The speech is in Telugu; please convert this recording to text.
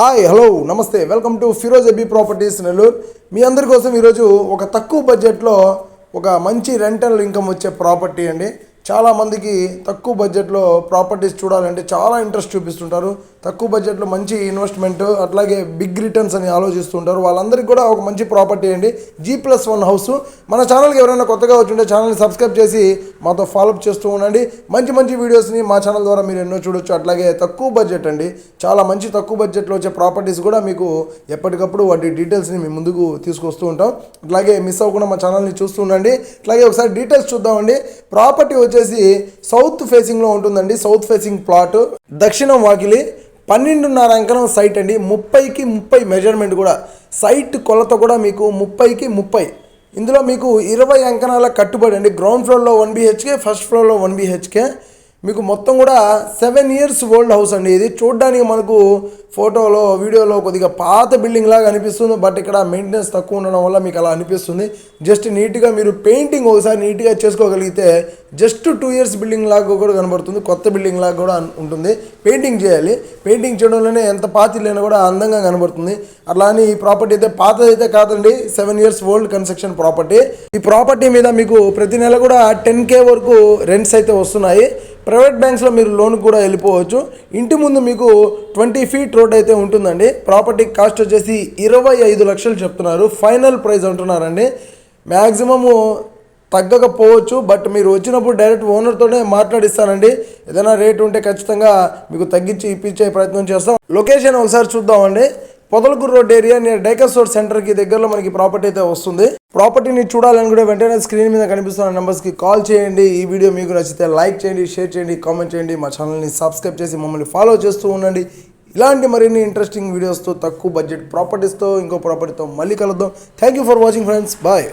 హాయ్ హలో నమస్తే. Welcome to Firoz A B properties Nellore. మీ అందరి కోసం ఈరోజు ఒక తక్కువ బడ్జెట్లో ఒక మంచి రెంటల్ ఇన్కమ్ వచ్చే ప్రాపర్టీ అండి. చాలా మందికి తక్కువ బడ్జెట్లో ప్రాపర్టీస్ చూడాలంటే చాలా ఇంట్రెస్ట్ చూపిస్తుంటారు. తక్కువ బడ్జెట్లో మంచి ఇన్వెస్ట్మెంట్ అట్లాగే బిగ్ రిటర్న్స్ అని ఆలోచిస్తుంటారు. వాళ్ళందరికీ కూడా ఒక మంచి ప్రాపర్టీ అండి. జీ ప్లస్ వన్ హౌస్ మన ఛానల్కి ఎవరైనా కొత్తగా వచ్చింటే ఛానల్ని సబ్స్క్రైబ్ చేసి మాతో ఫాలోఅప్ చేస్తూ ఉండండి. మంచి మంచి వీడియోస్ని మా ఛానల్ ద్వారా మీరు ఎన్నో చూడొచ్చు. అట్లాగే తక్కువ బడ్జెట్ అండి. చాలా మంచి తక్కువ బడ్జెట్లో వచ్చే ప్రాపర్టీస్ కూడా మీకు ఎప్పటికప్పుడు వాటి డీటెయిల్స్ని మీ ముందుకు తీసుకొస్తూ ఉంటాం. అట్లాగే మిస్ అవ్వకుండా మా ఛానల్ని చూస్తూ ఉండండి. అట్లాగే ఒకసారి డీటెయిల్స్ చూద్దామండి. ప్రాపర్టీ వచ్చేసి సౌత్ ఫేసింగ్లో ఉంటుందండి. South facing plot. దక్షిణం వాకిలి. పన్నెండున్నర అంకణం సైట్ అండి. ముప్పైకి ముప్పై మెజర్మెంట్ కూడా. సైట్ కొలత కూడా మీకు ముప్పైకి ముప్పై. ఇందులో మీకు ఇరవై అంకణాల కట్టుబడి అండి. గ్రౌండ్ ఫ్లోర్లో వన్ బీహెచ్కే ఫస్ట్ ఫ్లోర్లో వన్ బీహెచ్కే. మీకు మొత్తం కూడా సెవెన్ ఇయర్స్ ఓల్డ్ హౌస్ అండి. ఇది చూడడానికి మనకు ఫోటోలో వీడియోలో కొద్దిగా పాత బిల్డింగ్ లాగా అనిపిస్తుంది. బట్ ఇక్కడ మెయింటెనెన్స్ తక్కువ ఉండడం వల్ల మీకు అలా అనిపిస్తుంది. జస్ట్ నీట్గా మీరు పెయింటింగ్ ఒకసారి నీట్గా చేసుకోగలిగితే జస్ట్ టూ ఇయర్స్ బిల్డింగ్ లాగా కూడా కనబడుతుంది. కొత్త బిల్డింగ్ లాగా కూడా ఉంటుంది. పెయింటింగ్ చేయాలి. పెయింటింగ్ చేయడంలోనే ఎంత పాత లేని కూడా అందంగా కనబడుతుంది. అట్లా అని ఈ ప్రాపర్టీ అయితే పాతది అయితే కాదండి. Seven years old construction property ఈ ప్రాపర్టీ మీద మీకు ప్రతి నెల కూడా టెన్ కే వరకు రెంట్స్ అయితే వస్తున్నాయి. ప్రైవేట్ బ్యాంక్స్లో మీరు లోన్ కూడా వెళ్ళిపోవచ్చు. ఇంటి ముందు మీకు ట్వంటీ ఫీట్ రోడ్ అయితే ఉంటుందండి. ప్రాపర్టీ కాస్ట్ వచ్చేసి ఇరవై ఐదు లక్షలు చెప్తున్నారు. ఫైనల్ ప్రైస్ అంటున్నారండి. మ్యాక్సిమము తగ్గకపోవచ్చు బట్ మీరు వచ్చినప్పుడు డైరెక్ట్ ఓనర్తోనే మాట్లాడిస్తానండి. ఏదైనా రేట్ ఉంటే ఖచ్చితంగా మీకు తగ్గించి ఇప్పించే ప్రయత్నం చేస్తాం. లొకేషన్ ఒకసారి చూద్దామండి. పొదలకూరు రోడ్ ఏరియా నియర్ డైకర్ సెంటర్కి దగ్గరలో మనకి ప్రాపర్టీ అయితే వస్తుంది. ప్రాపర్టీని చూడాలనుకుంటే వెంటనే స్క్రీన్ మీద కనిపిస్తున్న నెంబర్స్కి కాల్ చేయండి. ఈ వీడియో మీకు నచ్చితే లైక్ చేయండి షేర్ చేయండి కామెంట్ చేయండి. మా ఛానల్ని సబ్స్క్రైబ్ చేసి మమ్మల్ని ఫాలో చేస్తూ ఉండండి. ఇలాంటి మరిన్ని ఇంట్రెస్టింగ్ వీడియోస్తో తక్కువ బడ్జెట్ ప్రాపర్టీస్తో ఇంకో ప్రాపర్టీతో మళ్ళీ కలుద్దాం. Thank you for watching friends bye